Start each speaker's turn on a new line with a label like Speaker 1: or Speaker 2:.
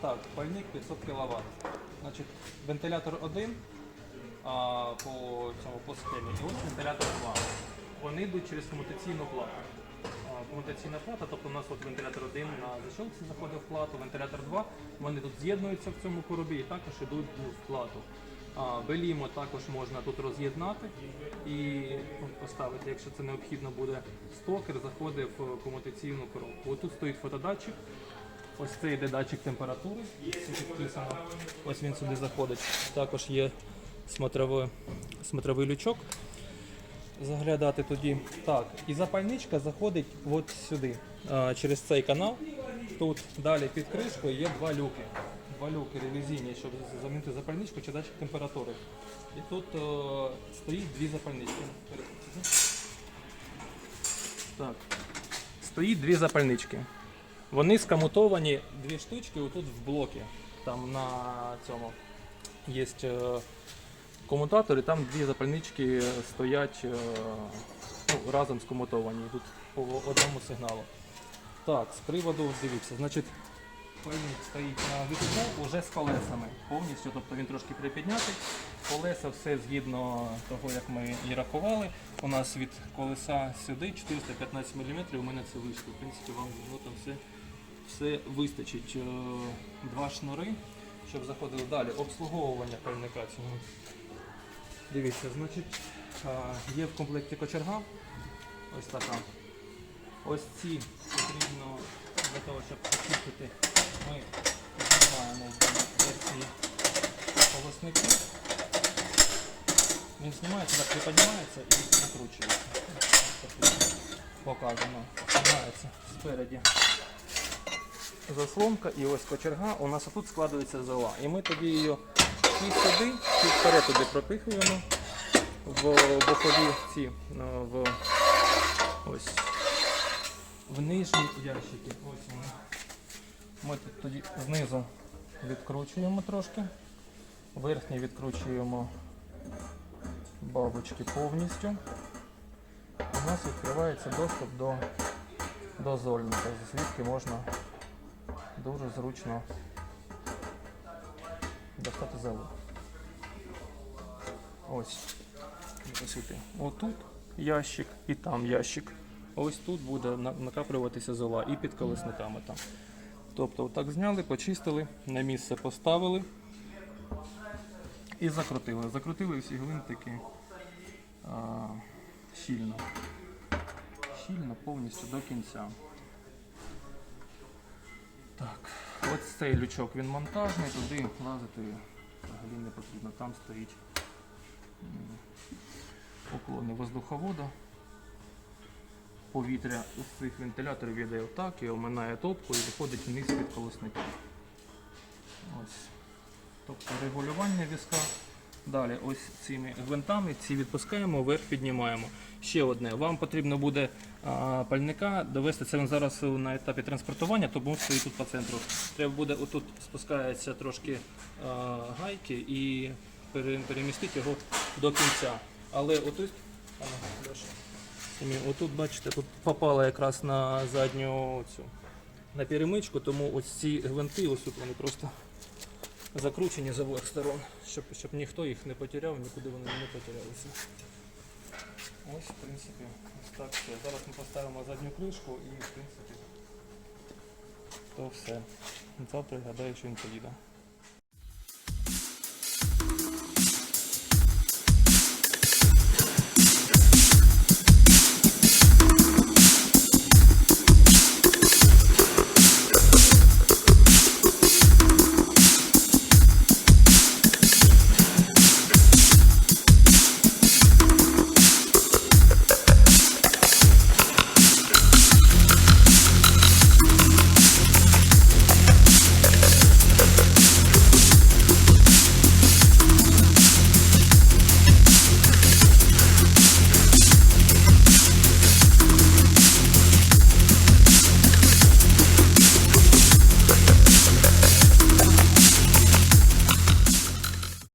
Speaker 1: так, пальник 500 кВт. Значить, вентилятор 1 а, по цьому по схемі, і ось вентилятор 2. Вони йдуть через комутаційну плату. Комутаційна плата, тобто у нас от вентилятор 1 на защолці заходить в плату, вентилятор 2, вони тут з'єднуються в цьому коробі і також йдуть в плату. Белімо також можна тут роз'єднати і ну, поставити, якщо це необхідно буде, стокер заходить в комутаційну коробку. Ось тут стоїть фотодатчик. Ось це йде датчик температури. Ось він сюди заходить. Також є смотровий, смотровий лючок. Заглядати тоді. Так, і запальничка заходить от сюди, через цей канал. Тут далі під кришкою є два люки. Два люки ревізійні, щоб замінити запальничку чи датчик температури. І тут е, стоїть дві запальнички. Так. Стоїть дві запальнички. Вони скамутовані дві штучки отут в блокі. Там на цьому є е, комутатор, і там дві запальнички стоять е, ну, разом скомутовані. Тут по одному сигналу. Так, з приводу, дивіться, значить, пальник стоїть на витку вже з колесами повністю, тобто він трошки припіднятий. Колеса все згідно того, як ми і рахували. У нас від колеса сюди 415 мм, у мене це вийшло. В принципі, вам ну, там все, все вистачить. Е, Два шнури, щоб заходили далі. Обслуговування пальника цього. Дивіться, значить, є в комплекті кочерга. Ось така. Ось ці потрібно для того, щоб почистити, ми знімаємо версії полосники. Він знімається, так приподнімається і накручується. Показано. Знімається спереді заслонка і ось кочерга. У нас тут складується зола. І ми тоді її і сюди, і вперед туди пропихуємо в бокові ці ну, в ось в нижні ящики. Ось вони. Ми тут тоді знизу відкручуємо трошки, верхні відкручуємо бабочки повністю. У нас відкривається доступ до, до зольника, звідки можна дуже зручно достати залу. Ось. Отут ящик і там ящик. Ось тут буде накаплюватися зола і під колесниками там. Тобто отак зняли, почистили, на місце поставили і закрутили. Закрутили всі гвинтики а, щільно. Щільно повністю до кінця. Так, ось цей лючок він монтажний, туди лазити взагалі не потрібно. Там стоїть уклони воздуховода. Повітря з цих вентиляторів йде отак і оминає топку і виходить вниз від колосників. Ось. Тобто регулювання візка. Далі ось цими гвинтами ці відпускаємо, вверх піднімаємо. Ще одне. Вам потрібно буде а, пальника довести. Це він зараз на етапі транспортування, тому стоїть тут по центру. Треба буде отут спускається трошки а, гайки і перемістити його до кінця. Але отут, ну, Отут, бачите, тут попало якраз на задню цю на перемичку, тому ось ці гвинти, ось тут вони просто закручені з обох сторон, щоб, щоб ніхто їх не потеряв, нікуди вони не потерялися. Ось, в принципі, ось так все. Зараз ми поставимо задню кришку і, в принципі, то все. Завтра я гадаю, що він поїде.